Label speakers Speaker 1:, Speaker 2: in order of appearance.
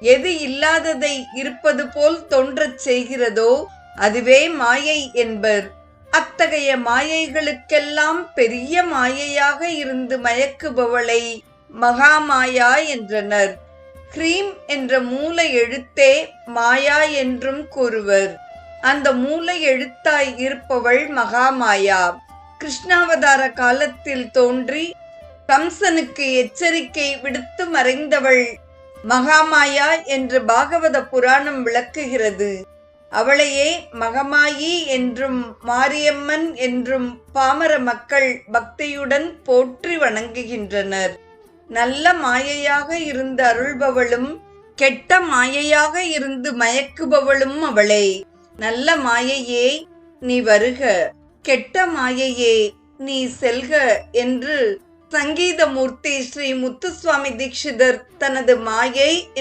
Speaker 1: எது இல்லாததை இருப்பது போல் தோன்றச் செய்கிறதோ அதுவே மாயை என்பர். அத்தகைய மாயைகளுக்கெல்லாம் பெரிய மாயையாக இருந்து மயக்குபவளை மகாமாயா என்றனர். கிரீம் என்ற மூல எழுத்தே மாயா என்றும் கூறுவர். அந்த மூல எழுத்தாய் இருப்பவள் மகாமாயா. கிருஷ்ணாவதார காலத்தில் தோன்றி கம்சனுக்கு எச்சரிக்கை விடுத்து மறைந்தவள். மகாமாயா என்று பாகவத புராணம் விளக்குகிறது. அவளையே மகமாயி என்றும் மாரியம்மன் என்றும் பாமர மக்கள் பக்தியுடன் போற்றி வணங்குகின்றனர். நல்ல மாயையாக இருந்து அருள்பவளும் கெட்ட மாயையாக இருந்து மயக்குபவளும் அவளே. நல்ல மாயையே நீ வருக கெட்ட மாயையே நீ செல்க என்று சங்கீதமூர்த்தி ஸ்ரீ முத்துசுவாமி தீட்சிதர் தனது மாயை